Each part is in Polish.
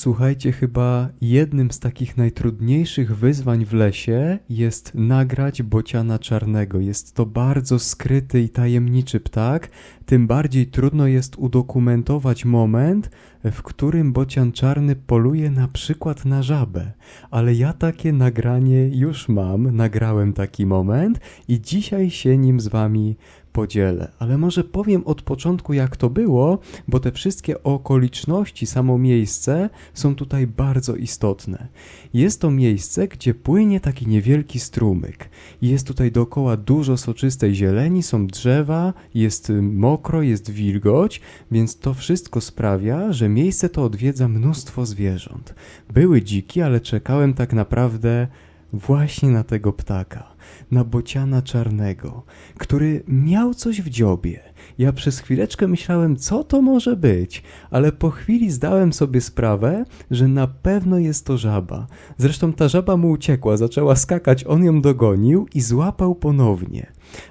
Słuchajcie, chyba jednym z takich najtrudniejszych wyzwań w lesie jest nagrać bociana czarnego. Jest to bardzo skryty i tajemniczy ptak, tym bardziej trudno jest udokumentować moment, w którym bocian czarny poluje na przykład na żabę. Ale ja takie nagranie już mam, nagrałem taki moment i dzisiaj się nim z wami podzielę. Ale może powiem od początku, jak to było, bo te wszystkie okoliczności, samo miejsce są tutaj bardzo istotne. Jest to miejsce, gdzie płynie taki niewielki strumyk. Jest tutaj dookoła dużo soczystej zieleni, są drzewa, jest y, mokro, jest wilgoć, więc to wszystko sprawia, że miejsce to odwiedza mnóstwo zwierząt. Były dziki, ale czekałem tak naprawdę właśnie na tego ptaka, na bociana czarnego, który miał coś w dziobie. Ja przez chwileczkę myślałem, co to może być, ale po chwili zdałem sobie sprawę, że na pewno jest to żaba. Zresztą ta żaba mu uciekła, zaczęła skakać, on ją dogonił i złapał ponownie.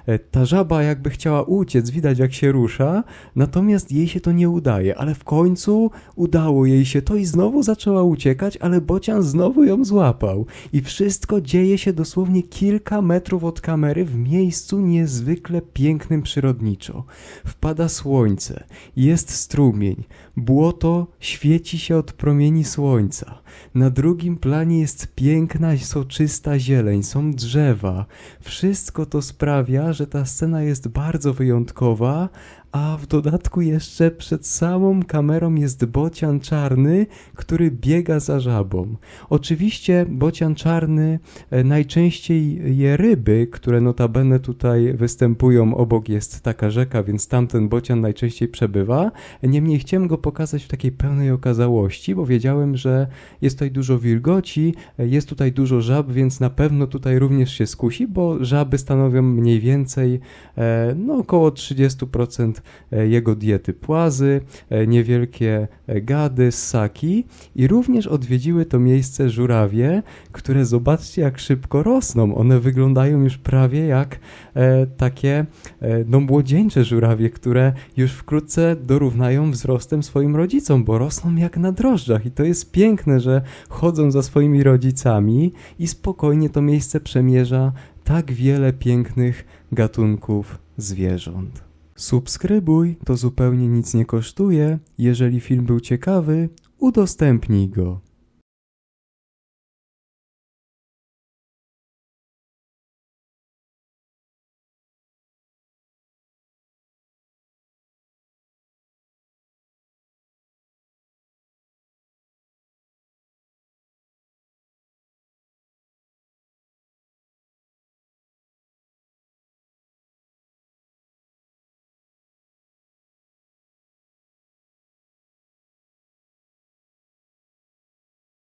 E, Ta żaba jakby chciała uciec, widać jak się rusza, natomiast jej się to nie udaje, ale w końcu udało jej się to i znowu zaczęła uciekać, ale bocian znowu ją złapał. I wszystko dzieje się dosłownie kilka metrów od kamery w miejscu niezwykle pięknym przyrodniczo. Wpada słońce, jest strumień, błoto świeci się od promieni słońca. Na drugim planie jest piękna, soczysta zieleń, są drzewa. Wszystko to sprawia, że ta scena jest bardzo wyjątkowa, a w dodatku jeszcze przed samą kamerą jest bocian czarny, który biega za żabą. Oczywiście bocian czarny e, najczęściej je ryby, które notabene tutaj występują. Obok jest taka rzeka, więc tamten bocian najczęściej przebywa. Niemniej chciałem go pokazać w takiej pełnej okazałości, bo wiedziałem, że jest tutaj dużo wilgoci, jest tutaj dużo żab, więc na pewno tutaj również się skusi, bo żaby stanowią mniej więcej e, no, około 30% e, jego diety płazy, e, niewielkie gady, ssaki i również odwiedziły to miejsce żurawie, które zobaczcie jak szybko rosną. One wyglądają już prawie jak e, takie e, no, młodzieńcze żurawie, które już wkrótce dorównają wzrostem swoim rodzicom, bo rosną jak na drożdżach i to jest piękne, że chodzą za swoimi rodzicami i spokojnie to miejsce przemierza tak wiele pięknych gatunków zwierząt. Subskrybuj, to zupełnie nic nie kosztuje. Jeżeli film był ciekawy, udostępnij go.